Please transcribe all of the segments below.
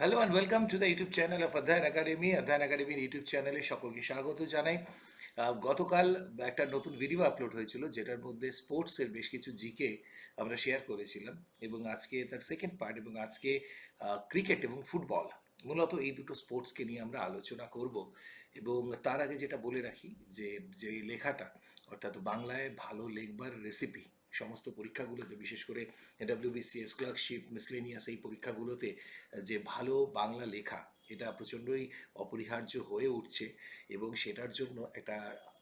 Hello and welcome to the YouTube channel of Adhyayan academy Adhyayan একাডেমির YouTube চ্যানেলে সকলকে স্বাগত জানাই। গতকাল একটা নতুন ভিডিও আপলোড হয়েছিল, যেটার মধ্যে স্পোর্টসের বেশ কিছু জিকে আমরা শেয়ার করেছিলাম। এবং আজকে তার সেকেন্ড পার্ট এবং আজকে ক্রিকেট এবং ফুটবল মূলত এই দুটো স্পোর্টসকে নিয়ে আমরা আলোচনা করব। এবং তার আগে যেটা বলে রাখি, যে যে লেখাটা, অর্থাৎ বাংলায় ভালো লেখবার রেসিপি সমস্ত পরীক্ষাগুলোতে, বিশেষ করে ডাব্লিউবিসিএস ক্লার্কশিপ মিসলেনিয়াস এই পরীক্ষাগুলোতে যে ভালো বাংলা লেখা, এটা প্রচণ্ডই অপরিহার্য হয়ে উঠছে এবং সেটার জন্য একটা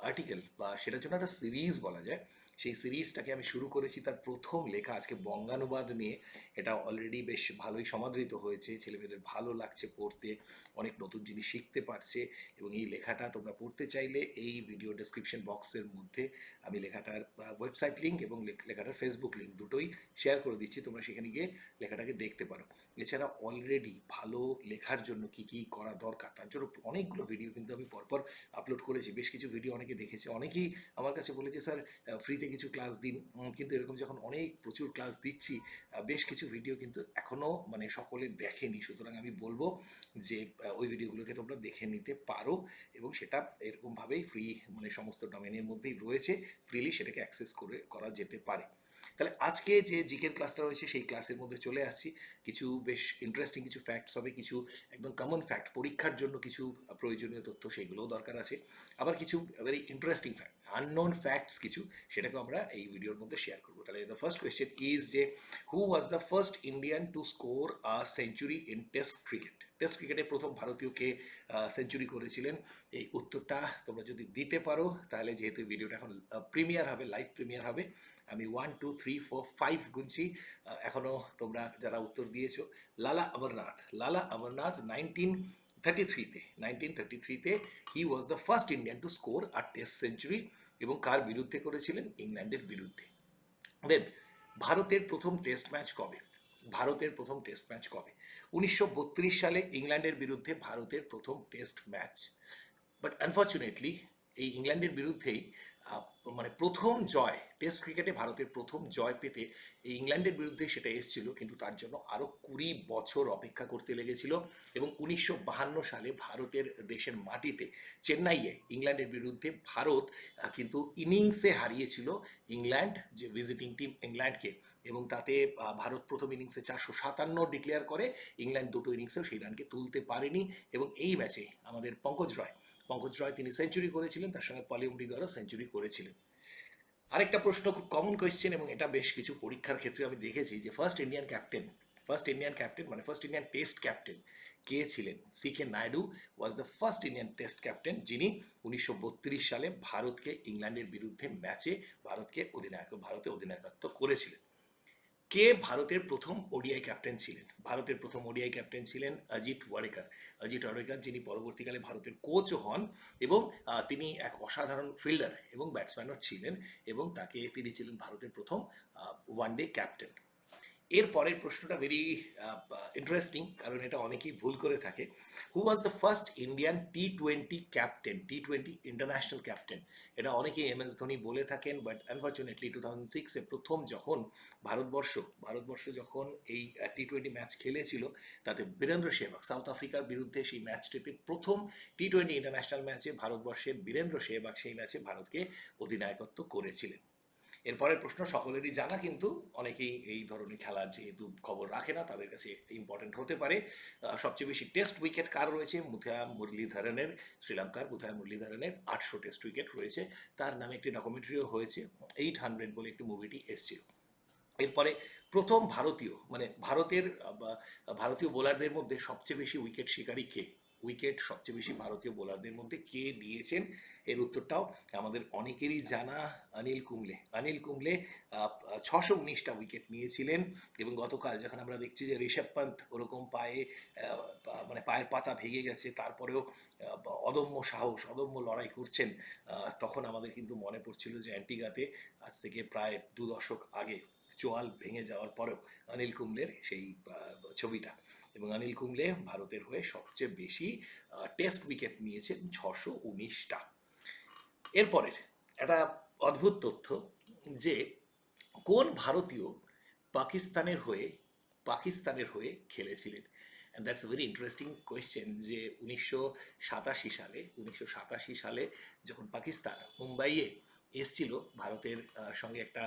আর্টিকেল বা সেটার জন্য একটা সিরিজ বলা যায়। সেই সিরিজটাকে আমি শুরু করেছি, তার প্রথম লেখা আজকে বঙ্গানুবাদ নিয়ে। এটা অলরেডি বেশ ভালোই সমাদৃত হয়েছে, ছেলেমেয়েদের ভালো লাগছে পড়তে, অনেক নতুন জিনিস শিখতে পারছে এবং এই লেখাটা তোমরা পড়তে চাইলে এই ভিডিও ডেসক্রিপশন বক্সের মধ্যে আমি লেখাটার ওয়েবসাইট লিঙ্ক এবং লেখ- লেখাটার ফেসবুক লিঙ্ক দুটোই শেয়ার করে দিচ্ছি, তোমরা সেখানে গিয়ে লেখাটাকে দেখতে পারো। এছাড়া অলরেডি ভালো লেখার জন্য কি কি করা দরকার, তার জন্য অনেকগুলো ভিডিও কিন্তু আমি পরপর আপলোড করেছি। বেশ কিছু ভিডিও অনেকে দেখেছে, অনেকেই আমার কাছে বলেছে, স্যার ফ্রিতে কিছু ক্লাস দিন। কিন্তু এরকম যখন অনেক প্রচুর ক্লাস দিচ্ছি বেশ কিছু ভিডিও কিন্তু এখনও মানে সকলে দেখেনি। সুতরাং আমি বলব যে ওই ভিডিওগুলোকে তোমরা দেখে নিতে পারো এবং সেটা এরকমভাবেই ফ্রি মানে সমস্ত ডোমেনের মধ্যেই রয়েছে। ফ্রিলি সেটাকে অ্যাক্সেস করে, করা যেতে পারে। তাহলে আজকে যে জিকের ক্লাসটা রয়েছে, সেই ক্লাসের মধ্যে চলে আসছি। কিছু বেশ ইন্টারেস্টিং কিছু ফ্যাক্টস হবে, কিছু একদম কমন ফ্যাক্ট পরীক্ষার জন্য কিছু প্রয়োজনীয় তথ্য, সেগুলোও দরকার আছে। আবার কিছু very interesting fact unknown facts কিছু সেটাকে আমরা এই ভিডিওর মধ্যে শেয়ার করব। তাহলে দ্য ফার্স্ট কোয়েশ্চেন ইজ যে who was the first Indian to score a century in test cricket test ক্রিকেটে প্রথম ভারতীয়কে সেঞ্চুরি করেছিলেন। এই উত্তরটা তোমরা যদি দিতে পারো তাহলে যেহেতু ভিডিওটা এখন প্রিমিয়ার হবে লাইভ প্রিমিয়ার হবে আমি one two three four five গুনছি। Ah, এখনও তোমরা যারা উত্তর দিয়েছ লালা অমরনাথ লালা অমরনাথ নাইনটিন থার্টি থ্রিতে নাইনটিন থার্টি থ্রিতে he was the first Indian to score a test century এবং কার বিরুদ্ধে করেছিলেন? ইংল্যান্ডের বিরুদ্ধে। দেন ভারতের প্রথম টেস্ট ম্যাচ কবে? ভারতের প্রথম টেস্ট ম্যাচ কবে? উনিশশো বত্রিশ সালে ইংল্যান্ডের বিরুদ্ধে ভারতের প্রথম টেস্ট ম্যাচ বাট আনফর্চুনেটলি এই ইংল্যান্ডের বিরুদ্ধেই মানে প্রথম জয় টেস্ট ক্রিকেটে ভারতের প্রথম জয় পেতে এই ইংল্যান্ডের বিরুদ্ধে সেটা এসেছিল, কিন্তু তার জন্য আরও কুড়ি বছর অপেক্ষা করতে লেগেছিল এবং উনিশশো সালে ভারতের দেশের মাটিতে চেন্নাইয়ে ইংল্যান্ডের বিরুদ্ধে ভারত কিন্তু ইনিংসে হারিয়েছিল ইংল্যান্ড, যে ভিজিটিং টিম ইংল্যান্ডকে এবং তাতে ভারত প্রথম ইনিংসে চারশো সাতান্ন ডিক্লেয়ার করে, ইংল্যান্ড দুটো ইনিংসেও সেই রানকে তুলতে পারেনি এবং এই ম্যাচে আমাদের পঙ্কজ রয় পঙ্কজ রয় তিনি সেঞ্চুরি করেছিলেন, তার সঙ্গে পলিউমডিগরও সেঞ্চুরি করেছিলেন। আরেকটা প্রশ্ন, খুব কমন কোয়েশ্চেন এবং এটা বেশ কিছু পরীক্ষার ক্ষেত্রে আমি দেখেছি যে first Indian captain first Indian captain মানে ফার্স্ট ইন্ডিয়ান টেস্ট ক্যাপ্টেন কে ছিলেন? C K Naidu was the first Indian test captain যিনি উনিশশো বত্রিশ সালে ভারতকে ইংল্যান্ডের বিরুদ্ধে ম্যাচে ভারতকে অধিনায়ক, ভারতে অধিনায়কত্ব করেছিলেন। কে ভারতের প্রথম ওডিআই ক্যাপ্টেন ছিলেন? ভারতের প্রথম ওডিআই ক্যাপ্টেন ছিলেন অজিত ওয়ারেকার অজিত ওয়ারেকার যিনি পরবর্তীকালে ভারতের কোচও হন এবং তিনি এক অসাধারণ ফিল্ডার এবং ব্যাটসম্যানও ছিলেন এবং তাকে তিনি ছিলেন ভারতের প্রথম ওয়ানডে ক্যাপ্টেন এর পরের প্রশ্নটা ভেরি ইন্টারেস্টিং কারণ এটা অনেকেই ভুল করে থাকে। Who was the first Indian T twenty captain T twenty international captain এটা অনেকেই এম এস ধোনি বলে থাকেন বাট আনফর্চুনেটলি টু থাউজেন্ড সিক্সে প্রথম যখন ভারতবর্ষ ভারতবর্ষ যখন এই টি টোয়েন্টি ম্যাচ খেলেছিল, তাতে বীরেন্দ্র সেহবাগ সাউথ আফ্রিকার বিরুদ্ধে সেই ম্যাচটিতে প্রথম টি টোয়েন্টি ইন্টারন্যাশনাল ম্যাচে ভারতবর্ষের বীরেন্দ্র সেহবাগ সেই ম্যাচে ভারতকে অধিনায়কত্ব করেছিলেন। এরপরের প্রশ্ন, সকলেরই জানা কিন্তু অনেকেই এই ধরনের খেলার যেহেতু খবর রাখে না, তাদের কাছে ইম্পর্টেন্ট হতে পারে। সবচেয়ে বেশি টেস্ট উইকেট কার রয়েছে? মুথা মুরলীধরনের, শ্রীলঙ্কার মুথা মুরলীধরনের আটশো টেস্ট উইকেট রয়েছে। তার নামে একটি ডকুমেন্টারিও হয়েছে এইট হান্ড্রেড বলে একটি মুভিটি এসেছিল। এরপরে প্রথম ভারতীয় মানে ভারতের ভারতীয় বোলারদের মধ্যে সবচেয়ে বেশি উইকেট শিকারী কে? উইকেট সবচেয়ে বেশি ভারতীয় বোলারদের মধ্যে কে নিয়েছেন এর উত্তরটাও আমাদের অনেকেরই জানা অনিল কুম্বলে। অনিল কুম্বলে ছশো উনিশটা উইকেট নিয়েছিলেন এবং গতকাল যখন আমরা দেখছি যে ঋষভ পান্ত ওরকম পায়ে মানে পায়ের পাতা ভেঙে গেছে, তারপরেও অদম্য সাহস, অদম্য লড়াই করছেন তখন আমাদের কিন্তু মনে পড়ছিল যে অ্যান্টিগাতে আজ থেকে প্রায় দু দশক আগে চোয়াল ভেঙে যাওয়ার পরেও অনিল কুম্বলের সেই ছবিটা। এবং অনিল কুম্বলে ভারতের হয়ে সবচেয়ে বেশি টেস্ট উইকেট নিয়েছেন ছশো উনিশটা। এরপরের একটা অদ্ভুত তথ্য যে, কোন ভারতীয় পাকিস্তানের হয়ে পাকিস্তানের হয়ে খেলেছিলেন? And that's very interesting question যে, উনিশশো সাতাশি সালে, উনিশশো সাতাশি সালে যখন পাকিস্তান মুম্বাইয়ে এসছিল, ভারতের সঙ্গে একটা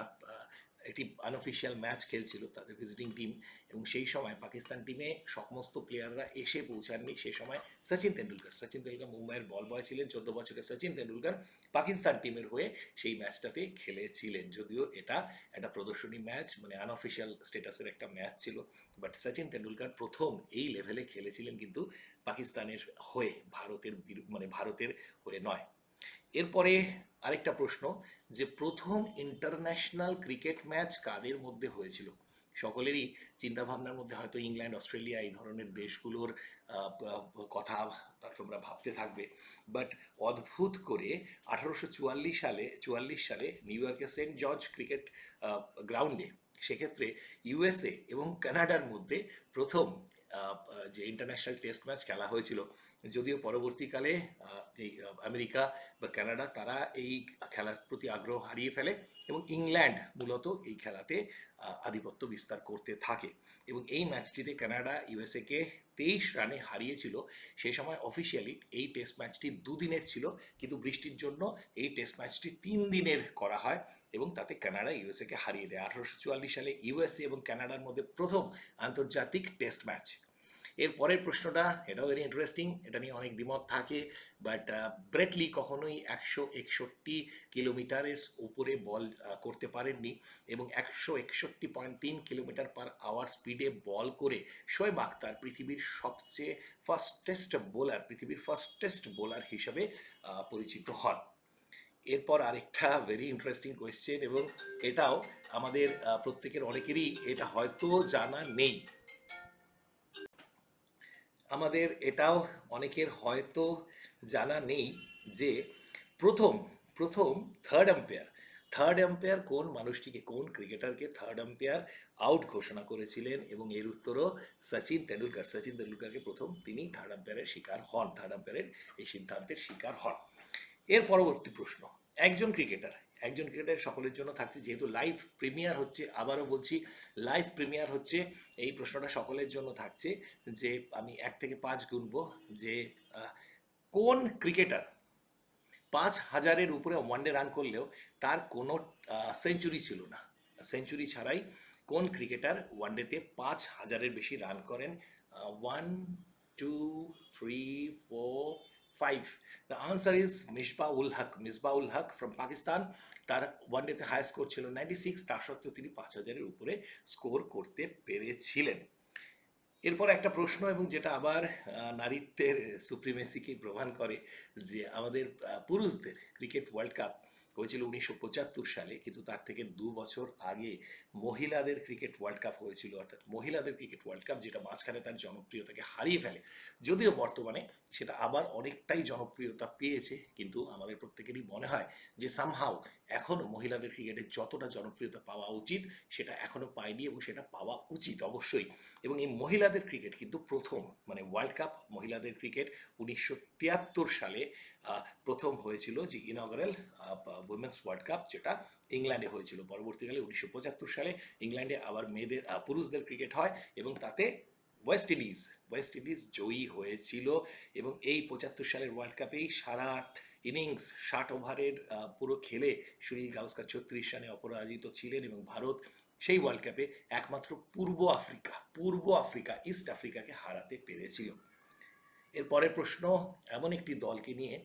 একটি আনঅফিসিয়াল ম্যাচ খেলছিল তাদের ভিজিটিং টিম এবং সেই সময় পাকিস্তান টিমে সমস্ত প্লেয়াররা এসে পৌঁছাননি। সে সময় সচিন তেন্ডুলকর, সচিন তেন্ডুলকার মুম্বাইয়ের বল বয় ছিলেন। চোদ্দ বছরের সচিন তেন্ডুলকার পাকিস্তান টিমের হয়ে সেই ম্যাচটাতে খেলেছিলেন। যদিও এটা একটা প্রদর্শনী ম্যাচ মানে আনঅফিসিয়াল স্টেটাসের একটা ম্যাচ ছিল। বাট সচিন তেন্ডুলকার প্রথম এই লেভেলে খেলেছিলেন কিন্তু পাকিস্তানের হয়ে, ভারতের মানে ভারতের হয়ে নয়। এরপরে আরেকটা প্রশ্ন যে প্রথম ইন্টারন্যাশনাল ক্রিকেট ম্যাচ কাদের মধ্যে হয়েছিল? সকলেরই চিন্তাভাবনার মধ্যে হয়তো ইংল্যান্ড, অস্ট্রেলিয়া এই ধরনের দেশগুলোর কথা তোমরা ভাবতে থাকবে। বাট অদ্ভুত করে আঠারোশো চুয়াল্লিশ সালে চুয়াল্লিশ সালে নিউ ইয়র্কের সেন্ট জর্জ ক্রিকেট গ্রাউন্ডে সেক্ষেত্রে ইউএসএ এবং কানাডার মধ্যে প্রথম যে ইন্টারন্যাশনাল টেস্ট ম্যাচ খেলা হয়েছিল। যদিও পরবর্তীকালে এই আমেরিকা বা কানাডা, তারা এই খেলার প্রতি আগ্রহ হারিয়ে ফেলে এবং ইংল্যান্ড মূলত এই খেলাতে আধিপত্য বিস্তার করতে থাকে। এবং এই ম্যাচটিতে কানাডা ইউএসএকে তেইশ রানে হারিয়েছিল সেই সময় অফিসিয়ালি এই টেস্ট ম্যাচটি দুদিনের ছিল, কিন্তু বৃষ্টির জন্য এই টেস্ট ম্যাচটি তিন দিনের করা হয় এবং তাতে কানাডা ইউএসএকে হারিয়ে দেয়। আঠারোশো চুয়াল্লিশ সালে ইউএসএ এবং কানাডার মধ্যে প্রথম আন্তর্জাতিক টেস্ট ম্যাচ। এর পরের প্রশ্নটা এটাও ভেরি ইন্টারেস্টিং এটা নিয়ে অনেক দ্বিমত থাকে বাট ব্রেটলি কখনোই একশো একষট্টি কিলোমিটারের উপরে বল করতে পারেননি এবং একশো একষট্টি পয়েন্ট তিন কিলোমিটার পার আওয়ার স্পিডে বল করে শোয়েব আখতার পৃথিবীর সবচেয়ে ফাস্টেস্ট বোলার পৃথিবীর ফাস্টেস্ট বোলার হিসাবে পরিচিত হন। এরপর আরেকটা ভেরি ইন্টারেস্টিং কোয়েশ্চেন এবং এটাও আমাদের প্রত্যেকের অনেকেরই এটা হয়তো জানা নেই। আমাদের এটাও অনেকের হয়তো জানা নেই যে প্রথম প্রথম থার্ড আম্পায়ার থার্ড আম্পায়ার কোন মানুষটিকে, কোন ক্রিকেটারকে থার্ড আম্পায়ার আউট ঘোষণা করেছিলেন এবং এর উত্তরও সচিন তেন্ডুলকার। সচিন তেন্ডুলকারকে প্রথম তিনি থার্ড আম্পায়ারের শিকার হন থার্ড আম্পায়ারের এই সিদ্ধান্তের শিকার হন। এর পরবর্তী প্রশ্ন, একজন ক্রিকেটার একজন ক্রিকেটার সকলের জন্য থাকছে। যেহেতু লাইভ প্রিমিয়ার হচ্ছে, আবারও বলছি লাইভ প্রিমিয়ার হচ্ছে, এই প্রশ্নটা সকলের জন্য থাকছে যে আমি এক থেকে পাঁচ গুনবো যে কোন ক্রিকেটার পাঁচ হাজারের উপরে ওয়ানডে রান করলেও তার কোনো সেঞ্চুরি ছিল না। সেঞ্চুরি ছাড়াই কোন ক্রিকেটার ওয়ানডেতে পাঁচ হাজারের বেশি রান করেন? One two three four five the answer is Misbah ul Haq Misbah ul Haq from Pakistan তার ওয়ানডেতে হাই স্কোর ছিল নাইনটি সিক্স তা সত্ত্বেও তিনি পাঁচ হাজারের উপরে স্কোর করতে পেরেছিলেন। এরপর একটা প্রশ্ন এবং যেটা আবার নারীত্বের সুপ্রিমেসিকে প্রমাণ করে যে আমাদের পুরুষদের ক্রিকেট ওয়ার্ল্ড কাপ হয়েছিল উনিশশো পঁচাত্তর সালে, কিন্তু তার থেকে দু বছর আগে মহিলাদের ক্রিকেট ওয়ার্ল্ড কাপ হয়েছিল। অর্থাৎ মহিলাদের ক্রিকেট ওয়ার্ল্ড কাপ যেটা মাঝখানে তার জনপ্রিয়তাকে হারিয়ে ফেলে। যদিও বর্তমানে সেটা আবার অনেকটাই জনপ্রিয়তা পেয়েছে, কিন্তু আমাদের প্রত্যেকেরই মনে হয় যে সামহাও এখনও মহিলাদের ক্রিকেটে যতটা জনপ্রিয়তা পাওয়া উচিত, সেটা এখনও পায়নি এবং সেটা পাওয়া উচিত অবশ্যই। এবং এই মহিলাদের ক্রিকেট কিন্তু প্রথম মানে ওয়ার্ল্ড কাপ মহিলাদের ক্রিকেট উনিশশো তিয়াত্তর সালে প্রথম হয়েছিল যে ইনগরাল উইমেন্স ওয়ার্ল্ড কাপ যেটা ইংল্যান্ডে হয়েছিল। পরবর্তীকালে উনিশশো পঁচাত্তর সালে ইংল্যান্ডে আবার মেয়েদের পুরুষদের ক্রিকেট হয় এবং তাতে ওয়েস্ট ইন্ডিজ ওয়েস্ট ইন্ডিজ জয়ী হয়েছিল এবং এই পঁচাত্তর সালের ওয়ার্ল্ড কাপেই সারা ইনিংস ষাট ওভারের পুরো খেলে সুনীল গাভাস্কার ছত্রিশ রানে অপরাজিত ছিলেন এবং ভারত সেই ওয়ার্ল্ড কাপে একমাত্র পূর্ব আফ্রিকা পূর্ব আফ্রিকা ইস্ট আফ্রিকাকে হারাতে পেরেছিল। এর পরের প্রশ্ন, এমন একটি দলকে নিয়ে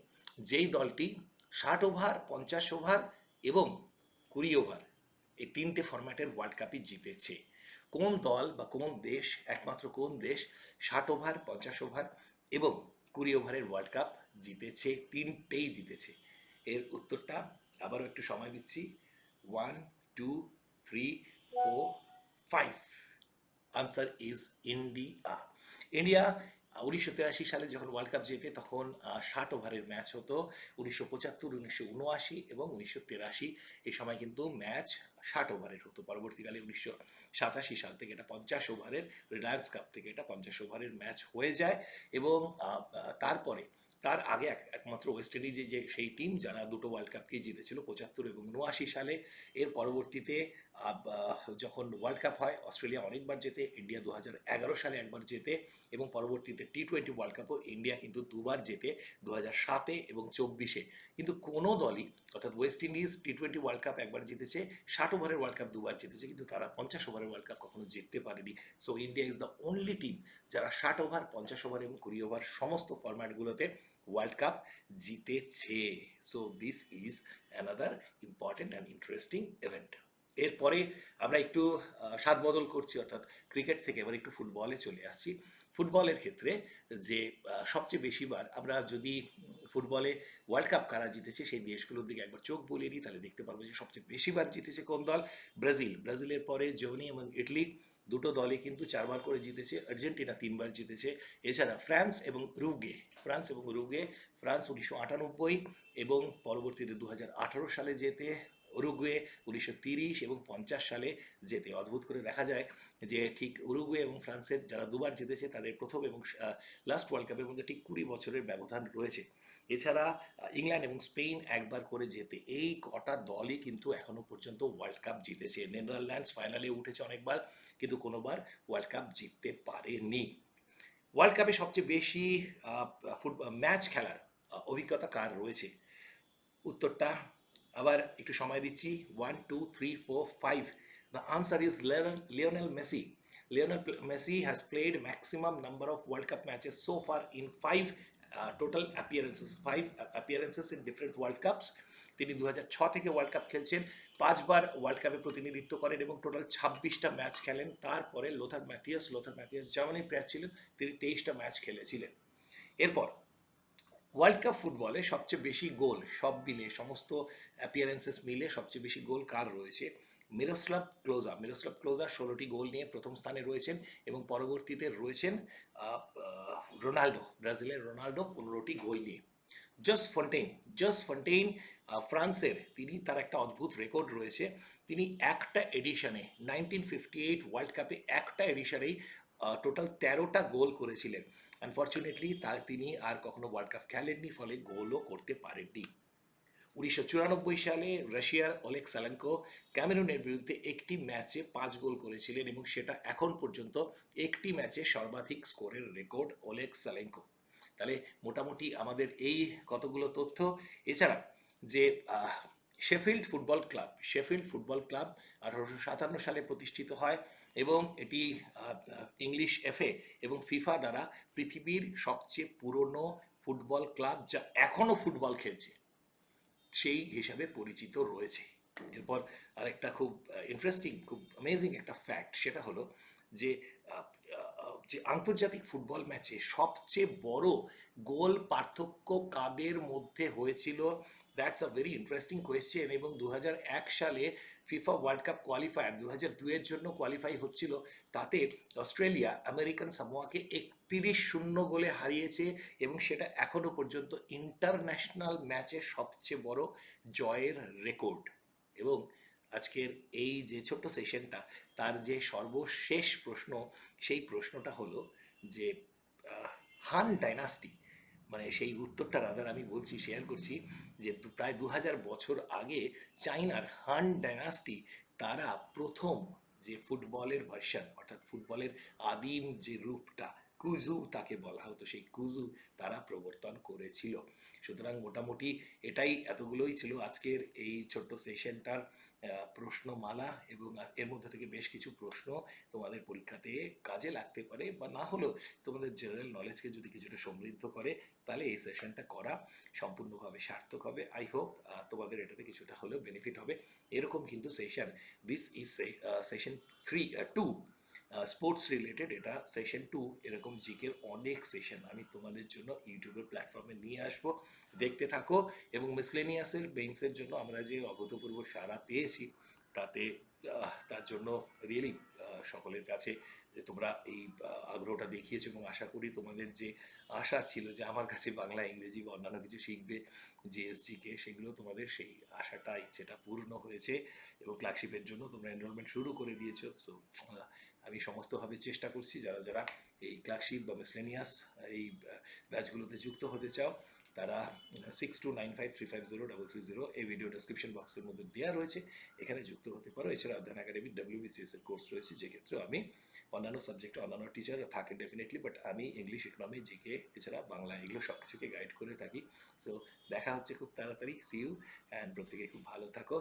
যেই দলটি ষাট ওভার, পঞ্চাশ ওভার এবং কুড়ি ওভার এই তিনটে ফরম্যাটের ওয়ার্ল্ড কাপই জিতেছে। কোন দল বা কোন দেশ, একমাত্র কোন দেশ ষাট ওভার, পঞ্চাশ ওভার এবং কুড়ি ওভারের ওয়ার্ল্ড কাপ জিতেছে, তিনটেই জিতেছে? এর উত্তরটা আবারও একটু সময় দিচ্ছি। One two three four five answer is India India উনিশশো তিরাশি সালে যখন ওয়ার্ল্ড কাপ জেতে তখন ষাট ওভারের ম্যাচ হতো। উনিশশো পঁচাত্তর, উনিশশো উনআশি এবং উনিশশো তিরাশি। এই সময় কিন্তু ম্যাচ ষাট ওভারের হতো। পরবর্তীকালে উনিশশো সাতাশি সাল থেকে এটা পঞ্চাশ ওভারের রিলায়েন্স কাপ থেকে এটা পঞ্চাশ ওভারের ম্যাচ হয়ে যায় এবং তারপরে, তার আগে এক- একমাত্র ওয়েস্ট ইন্ডিজে যে সেই টিম যারা দুটো ওয়ার্ল্ড কাপকে জিতেছিল, পঁচাত্তর এবং উনআশি সালে, এর পরবর্তীতে যখন ওয়ার্ল্ড কাপ হয়, অস্ট্রেলিয়া অনেকবার জেতে, ইন্ডিয়া দু হাজার এগারো সালে একবার জেতে এবং পরবর্তীতে টি টোয়েন্টি ওয়ার্ল্ড কাপও ইন্ডিয়া কিন্তু দুবার জেতে দু সাতে এবং চব্বিশে। কিন্তু কোনো দলই, অর্থাৎ West Indies T twenty world cup একবার জিতেছে, ষাট ওভারের ওয়ার্ল্ড কাপ দুবার জিতেছে, কিন্তু তারা পঞ্চাশ ওভারের ওয়ার্ল্ড কাপ কখনো জিততে পারেনি। So India is the only team যারা ষাট ওভার, পঞ্চাশ ওভার এবং কুড়ি ওভার সমস্ত ফরম্যাটগুলোতে ওয়ার্ল্ড কাপ জিতেছে। So this is another important and interesting event এরপরে আমরা একটু স্বাদ বদল করছি অর্থাৎ ক্রিকেট থেকে এবার একটু ফুটবলে চলে আসছি। ফুটবলের ক্ষেত্রে যে সবচেয়ে বেশিবার আমরা যদি ফুটবলে ওয়ার্ল্ড কাপ কারা জিতেছে সেই দেশগুলোর দিকে একবার চোখ বলিয়ে নিই, তাহলে দেখতে পারব যে সবচেয়ে বেশিবার জিতেছে কোন দল? ব্রাজিল। ব্রাজিলের পরে জার্মানি এবং ইটালি দুটো দলে কিন্তু চারবার করে জিতেছে, আর্জেন্টিনা তিনবার জিতেছে, এছাড়া ফ্রান্স এবং রুগে। ফ্রান্স এবং রুগে, ফ্রান্স উনিশশো আটানব্বই এবং পরবর্তীতে দু সালে যেতে উরুগুয়ে উনিশশো তিরিশ এবং পঞ্চাশ সালে যেতে। অদ্ভুত করে দেখা যায় যে ঠিক উরুগুয়ে এবং ফ্রান্সের যারা দুবার জিতেছে, তাদের প্রথম এবং লাস্ট ওয়ার্ল্ড কাপের মধ্যে ঠিক কুড়ি বছরের ব্যবধান রয়েছে। এছাড়া ইংল্যান্ড এবং স্পেন একবার করে যেতে এই কটা দলই কিন্তু এখনও পর্যন্ত ওয়ার্ল্ড কাপ জিতেছে। নেদারল্যান্ডস ফাইনালে উঠেছে অনেকবার, কিন্তু কোনোবার ওয়ার্ল্ড কাপ জিততে পারেনি। ওয়ার্ল্ড কাপে সবচেয়ে বেশি ফুটবল ম্যাচ খেলার অভিজ্ঞতা কার রয়েছে? উত্তরটা আবার একটু সময় দিচ্ছি। One two three four five the answer is Lionel Messi Lionel Messi has played maximum number of world cup matches so far in five total appearances five appearances in different world cups তিনি দু থেকে world cup খেলছেন। পাঁচবার world কাপে প্রতিনিধিত্ব করেন এবং total ছাব্বিশটা ম্যাচ খেলেন। তারপরে লোথার ম্যাথিয়াস লোথার ম্যাথিয়াস জার্মানির প্লেয়ার ছিলেন। তিনি তেইশটা ম্যাচ খেলেছিলেন। এরপর ওয়ার্ল্ড কাপ ফুটবলে সবচেয়ে বেশি গোল সব মিলে সমস্ত অ্যাপিয়ারেন্সেস মিলে সবচেয়ে বেশি গোল কার রয়েছে? মিরোস্লাভ ক্লোজা। মিরোস্লাভ ক্লোজা ষোলোটি গোল নিয়ে প্রথম স্থানে রয়েছেন এবং পরবর্তীতে রয়েছেন রোনাল্ডো ব্রাজিলের রোনাল্ডো পনেরোটি গোল নিয়ে। জাস্ট ফন্টেইন জাস্ট ফন্টেইন ফ্রান্সের। তিনি তার একটা অদ্ভুত রেকর্ড রয়েছে। তিনি একটা এডিশনে নাইনটিন ফিফটি এইট ওয়ার্ল্ড কাপে একটা এডিশনেই টোটাল তেরোটা গোল করেছিলেন। আনফর্চুনেটলি তা তিনি আর কখনো ওয়ার্ল্ড কাপ খেলেননি, ফলে গোলও করতে পারেননি। উনিশশো চুরানব্বই সালে রাশিয়ার অলেক সালেঙ্কো ক্যামেরুনের বিরুদ্ধে একটি ম্যাচে পাঁচ গোল করেছিলেন এবং সেটা এখন পর্যন্ত একটি ম্যাচে সর্বাধিক স্কোরের রেকর্ড অলেক সালেঙ্কো তাহলে মোটামুটি আমাদের এই কতগুলো তথ্য। এছাড়া যে Sheffield football club. Sheffield football club আঠারোশো সাতান্ন সালে প্রতিষ্ঠিত হয় এবং এটি ইংলিশ এফএ এবং ফিফা দ্বারা পৃথিবীর সবচেয়ে পুরনো ফুটবল ক্লাব যা এখনও ফুটবল খেলছে, সেই হিসাবে পরিচিত রয়েছে। এরপর আরেকটা খুব ইন্টারেস্টিং খুব অ্যামেজিং একটা ফ্যাক্ট সেটা হলো যে যে আন্তর্জাতিক ফুটবল ম্যাচে সবচেয়ে বড় গোল পার্থক্য কাদের মধ্যে হয়েছিল? That's a very interesting question এবং দু সালে ফিফা ওয়ার্ল্ড কাপ কোয়ালিফায়ার দু হাজার দুয়ের জন্য কোয়ালিফাই হচ্ছিল। তাতে অস্ট্রেলিয়া, আমেরিকান সামোয়াকে একত্রিশ শূন্য গোলে হারিয়েছে এবং সেটা এখনও পর্যন্ত ইন্টারন্যাশনাল ম্যাচে সবচেয়ে বড় জয়ের রেকর্ড এবং আজকের এই যে ছোট্ট সেশনটা তার যে সর্বশেষ প্রশ্ন, সেই প্রশ্নটা হলো যে হান ডাইনাস্টি মানে সেই উত্তরটা রাদার আমি বলছি শেয়ার করছি যে প্রায় দু হাজার বছর আগে চাইনার হান ডাইনাস্টি তারা প্রথম যে ফুটবলের ভার্সন অর্থাৎ ফুটবলের আদিম যে রূপটা কুজু তাকে বলা হতো, সেই কুজু তারা প্রবর্তন করেছিল। সুতরাং মোটামুটি এটাই এতগুলোই ছিল আজকের এই ছোট্ট সেশনটার প্রশ্নমালা এবং এর মধ্যে থেকে বেশ কিছু প্রশ্ন তোমাদের পরীক্ষাতে কাজে লাগতে পারে বা না হলেও তোমাদের জেনারেল নলেজকে যদি কিছুটা সমৃদ্ধ করে, তাহলে এই সেশনটা করা সম্পূর্ণভাবে সার্থক হবে। আই হোপ তোমাদের এটাতে কিছুটা হলেও বেনিফিট হবে। এরকম কিন্তু session this is session three two sports related এটা সেশন টু এরকম জিকের অনেক সেশন আমি তোমাদের জন্য ইউটিউবের প্ল্যাটফর্মে নিয়ে আসব। দেখতে থাকো এবং মিসলেনিয়াসের বেঞ্চের জন্য আমরা যে অভূতপূর্ব সারা পেয়েছি, তাতে তার জন্য রিয়েলি সকলের কাছে যে তোমরা এই আগ্রহটা দেখিয়েছো এবং আশা করি তোমাদের যে আশা ছিল যে আমার কাছে বাংলা, ইংরেজি বা অন্যান্য কিছু শিখবে জিএসজিকে সেগুলো তোমাদের সেই আশাটা ইচ্ছেটা পূর্ণ হয়েছে এবং ক্লার্কশিপের জন্য তোমরা এনরোলমেন্ট শুরু করে দিয়েছ। সো আমি সমস্তভাবে চেষ্টা করছি যারা যারা এই ক্লার্কশিপ বা মিসলেনিয়াস, এই ব্যাচগুলোতে যুক্ত হতে চাও, তারা six two nine five three five zero double three zero এই ভিডিও ডেসক্রিপশন বক্সের মধ্যে দেওয়া রয়েছে। এখানে যুক্ত হতে পারো। এছাড়া অধ্যয়ন একাডেমির ডাব্লিউবিসিএস এর কোর্স রয়েছে যে ক্ষেত্রে আমি অন্যান্য সাবজেক্টে অন্যান্য টিচার থাকে ডেফিনেটলি বাট আমি ইংলিশ ইকোনমি জিকে এছাড়া বাংলা, এগুলো সব কিছুকে গাইড করে থাকি। সো দেখা হচ্ছে খুব তাড়াতাড়ি। সি ইউ অ্যান্ড প্রত্যেকে খুব ভালো থাকো।